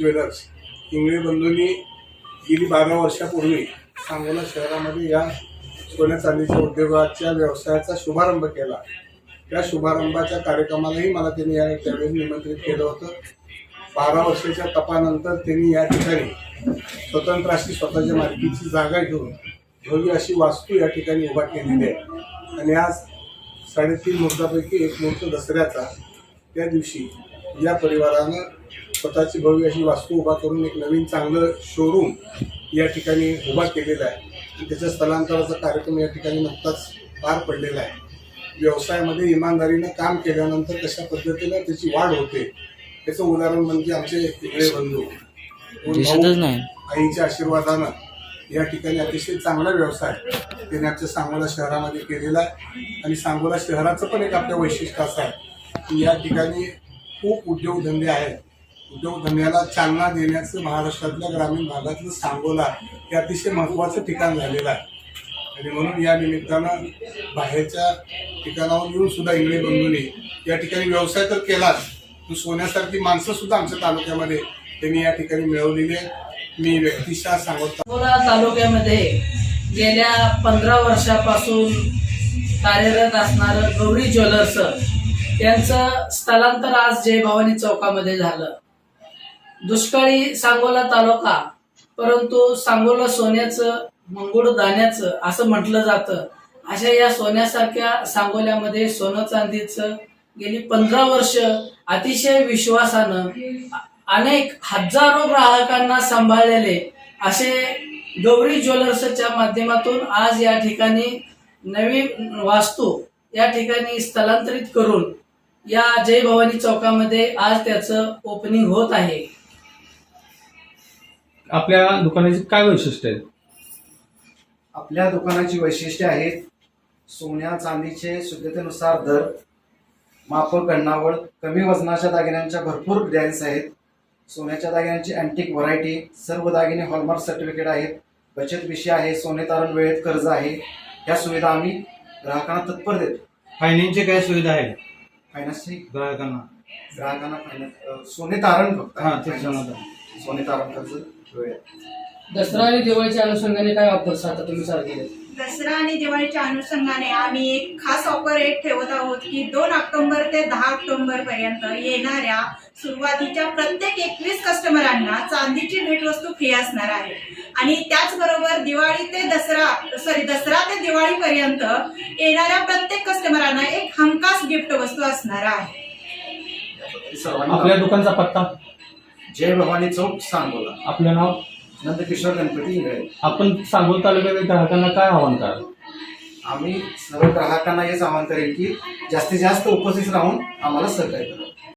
Jewellers. Ingale बंधूंनी गेली बारा वर्षापूर्वी सांगोला शहरामध्ये या सोन्या चांदीच्या उद्योगाच्या व्यवसायाचा शुभारंभ केला. त्या शुभारंभाच्या कार्यक्रमालाही मला त्यांनी या त्यावेळी निमंत्रित केलं होतं. बारा वर्षाच्या तपानंतर त्यांनी या ठिकाणी स्वतंत्र अशी स्वतःच्या मालकीची जागा घेऊन भव्य अशी वास्तू या ठिकाणी उभा केलेली आहे. आणि आज साडेतीन मुहूर्तापैकी एक मुहूर्त दसऱ्याचा. त्या दिवशी या परिवारानं स्वतःची भव्य अशी वास्तू उभा करून एक नवीन चांगलं शोरूम या ठिकाणी उभा केलेला आहे. आणि त्याच्या स्थलांतराचा कार्यक्रम या ठिकाणी नुकताच पार पडलेला आहे. व्यवसायामध्ये इमानदारीनं काम केल्यानंतर कशा पद्धतीनं त्याची वाढ होते त्याचं उदाहरण म्हणजे आमचे इकडे बंधू. आईच्या आशीर्वादानं या ठिकाणी अतिशय चांगला व्यवसाय त्यांनी आमच्या सांगोला शहरामध्ये केलेला आहे. आणि सांगोला शहराचं पण एक आपलं वैशिष्ट्य असं आहे. की या ठिकाणी खूप उद्योगधंदे आहेत. उद्योगधंद्याला चालना देण्याचं महाराष्ट्रातल्या ग्रामीण भागातलं सांगोला हे अतिशय महत्त्वाचं ठिकाण झालेलं आहे. आणि म्हणून या निमित्तानं बाहेरच्या ठिकाणावर येऊन सुद्धा इंगळे बंधूंनी या ठिकाणी व्यवसाय तर केलाच पण सोन्यासारखी माणसं सुद्धा आमच्या तालुक्यामध्ये त्यांनी या ठिकाणी मिळवलेली आहेत. मी व्यक्तिशः सांगत तालुक्यामध्ये गेल्या पंधरा वर्षापासून कार्यरत असणारं गौरी ज्वेलर्स यांचं स्थलांतर आज जय भवानी चौकामध्ये झालं. दुष्काळी सांगोला तालुका परंतु सांगोला सोन्याचं मंगुळ दाण्याचं असं म्हटलं जातं. अशा या सोन्यासारख्या सांगोल्यामध्ये सोनं चांदीचं गेली पंधरा वर्ष अतिशय विश्वासानं अनेक हजारो ग्राहकांना सांभाळलेले असे गौरी ज्वेलर्सच्या माध्यमातून आज या ठिकाणी नवीन वास्तू या ठिकाणी स्थलांतरित करून या जय भवानी चौकामध्ये आज त्याचं ओपनिंग होत आहे. आपल्या दुकानाचे काय वैशिष्ट्य आहेत? आपल्या दुकानाची वैशिष्ट्ये आहेत सोन्या चांदीचे शुद्धतेनुसार दर मापक गण्णावळ कमी वजनाच्या दागिन्यांच्या भरपूर डिझाईन्स आहेत. सोन्याच्या दागिन्यांची अँटिक व्हरायटी सर्व दागिने हॉलमार्क सर्टिफिकेट आहेत. बचत विषय आहे सोने तारण वेळेत कर्ज आहे. ह्या सुविधा आम्ही ग्राहकांना तत्पर देतो. फायनान्सची काय सुविधा आहे? फायनान्सची ग्राहकांना. ग्राहकांना फायनान्स सोने तारण फक्त. हा ते फायनान्स. समजलं. सोने तारण. कर्ज वेळेत दसरा आणि दिवाळीच्या अनुषंगाने काय ऑफर्स आता तुम्ही सांगितले दसरा आणि दिवाळीच्या अनुषंगाने आम्ही एक खास ऑफर एक ठेवत आहोत की दोन ऑक्टोबर ते दहा ऑक्टोबर पर्यंत येणाऱ्या सुरुवातीच्या प्रत्येक एकवीस कस्टमरांना चांदीची भेटवस्तू फ्री असणार आहे. आणि त्याचबरोबर दिवाळी ते दसरा सॉरी दसरा ते दिवाळीपर्यंत येणाऱ्या प्रत्येक कस्टमरांना एक हमखास गिफ्ट वस्तू असणार आहे. सर्वांना आपल्या दुकानचा पत्ता? जय भवानी चौक सांगोला. आपलं नाव? नंदकिशोर गणपती इंगळे आपण सांगोल तालुक्यातील ग्राहकांना काय आव्हान कराल? आम्ही सर्व ग्राहकांना हेच आवाहन करेन की जास्तीत जास्त उपस्थित राहून आम्हाला सहकार्य करा.